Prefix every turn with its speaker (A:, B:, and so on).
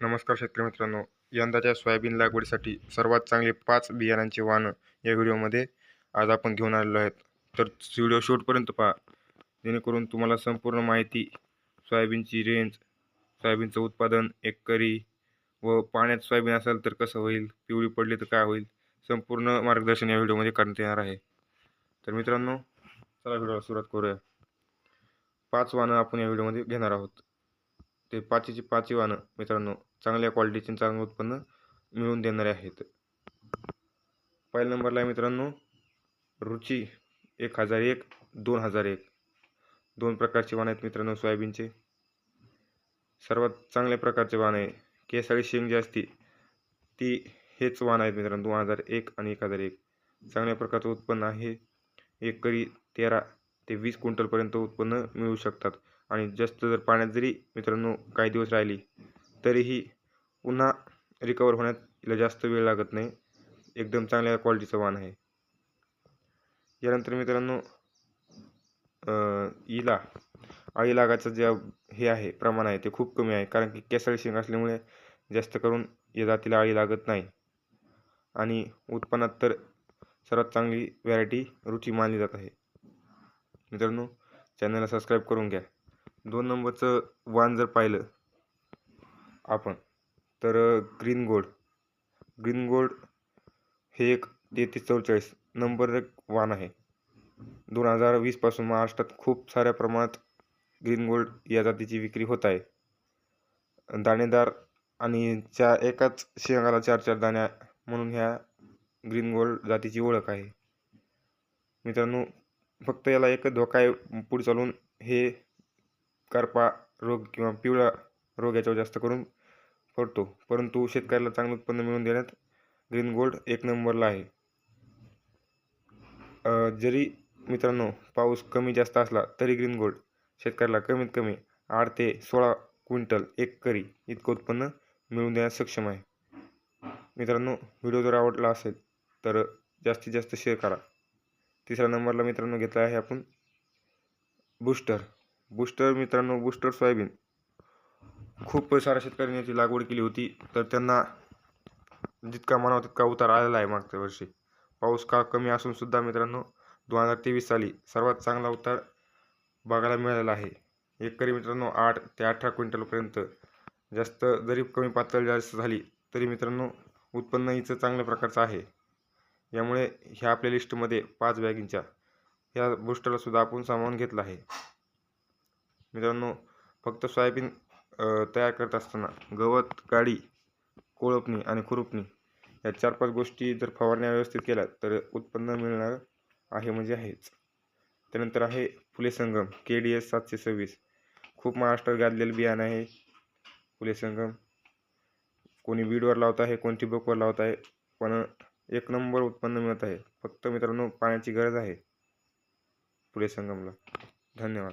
A: नमस्कार शेतकरी मित्रांनो. यंदाच्या सोयाबीन लागवडीसाठी सर्वात चांगले पाच बियाणांची वाहनं या व्हिडिओमध्ये आज आपण घेऊन आलेलो आहेत. तर व्हिडिओ शेवटपर्यंत पहा. जेणेकरून तुम्हाला संपूर्ण माहिती सोयाबीनची रेंज सोयाबीनचं उत्पादन एकरी व पाण्यात सोयाबीन असेल तर कसं होईल पिवळी पडली तर काय होईल संपूर्ण मार्गदर्शन या व्हिडिओमध्ये करण्यात येणार आहे. तर मित्रांनो चला व्हिडिओला सुरुवात करूया. पाच वाहनं आपण या व्हिडिओमध्ये घेणार आहोत. ते पाचीची पाचही वाहनं मित्रांनो चांगल्या क्वालिटीचे चांगलं उत्पन्न मिळवून देणारे आहेत. पहिल्या नंबरला आहे मित्रांनो रुची एक हजार एक दोन हजार एक. दोन प्रकारचे वाण आहेत मित्रांनो सोयाबीनचे. सर्वात चांगल्या प्रकारचे वाहन आहे. केसाळी शेंग जी असते ती हेच वाण आहेत मित्रांनो दोन हजार एक आणि एक हजार एक. चांगल्या प्रकारचं उत्पन्न आहे. एकरी तेरा ते वीस क्विंटलपर्यंत उत्पन्न मिळू शकतात. आणि जास्त जर पाण्यात जरी मित्रांनो काही दिवस राहिली तरीही पुन्हा रिकवर होण्यात हिला जास्त वेळ लागत नाही. एकदम चांगल्या क्वालिटीचं वाहन आहे. यानंतर मित्रांनो हिला आळी लागायचं जे हे आहे प्रमाण आहे ते खूप कमी आहे. कारण की केसळी शेंग असल्यामुळे जास्त करून या जातीला आळी लागत नाही. आणि उत्पन्नात तर सर्वात चांगली व्हॅरायटी रुची मानली जात आहे. मित्रांनो चॅनलला सबस्क्राईब करून घ्या. दोन नंबरचं वाण जर पाहिलं आपण. तर ग्रीन गोल्ड. ग्रीन गोल्ड हे एक तेहतीस चौवेचाळीस नंबर एक वाण आहे. दोन हजार वीसपासून महाराष्ट्रात खूप साऱ्या प्रमाणात ग्रीन गोल्ड या जातीची विक्री होत आहे. दाणेदार आणि चार एकाच शेंगाला चार चार दाण्या म्हणून ह्या ग्रीन गोल्ड जातीची ओळख आहे. मित्रांनो फक्त याला एकच धोका आहे पुढे चालून हे करपा रोग किंवा पिवळा रोग याच्यावर जास्त करून पडतो परंतु शेतकऱ्याला चांगलं उत्पन्न मिळवून देण्यात ग्रीन गोल्ड एक नंबरला आहे. जरी मित्रांनो पाऊस कमी जास्त असला तरी ग्रीन गोल्ड शेतकऱ्याला कमीत कमी आठ ते सोळा क्विंटल एक करी इतकं उत्पन्न मिळवून देण्यास सक्षम आहे. मित्रांनो व्हिडिओ जर आवडला असेल तर जास्तीत जास्त शेअर करा. तिसऱ्या नंबरला मित्रांनो घेतला आहे आपण बूस्टर बूस्टर मित्रांनो बूस्टर सोयाबीन. खूप साऱ्या शेतकऱ्यांनी याची लागवड केली होती. तर त्यांना जितका म्हणावा तितका उतार आलेला आहे मागच्या वर्षी. पाऊस का कमी असून सुद्धा मित्रांनो दोन हजार तेवीस साली सर्वात चांगला उतार बघायला मिळालेला आहे. एकरी मित्रांनो आठ ते अठरा क्विंटलपर्यंत. जास्त जरी कमी पातळी जास्त झाली तरी मित्रांनो उत्पन्न हिचं चांगल्या प्रकारचं आहे. यामुळे ह्या आपल्या लिस्टमध्ये पाच बॅगिंगच्या ह्या बूस्टरलासुद्धा आपण सामावून घेतलं आहे. मित्रांनो फक्त सोयाबीन तयार करत असताना गवत गाडी कोळपणी आणि खुरपणी या चार पाच गोष्टी जर फवारण्या व्यवस्थित केल्या तर उत्पन्न मिळणार आहे म्हणजे आहेच. त्यानंतर आहे फुले संगम के डी एस सातशे सव्वीस. खूप महाराष्ट्रात गाजलेलं बियाणं आहे फुले संगम. कोणी बीडवर लावत आहे कोणी ठिबकवर लावत आहे पण एक नंबर उत्पन्न मिळत आहे. फक्त मित्रांनो पाण्याची गरज आहे फुले संगमला. धन्यवाद.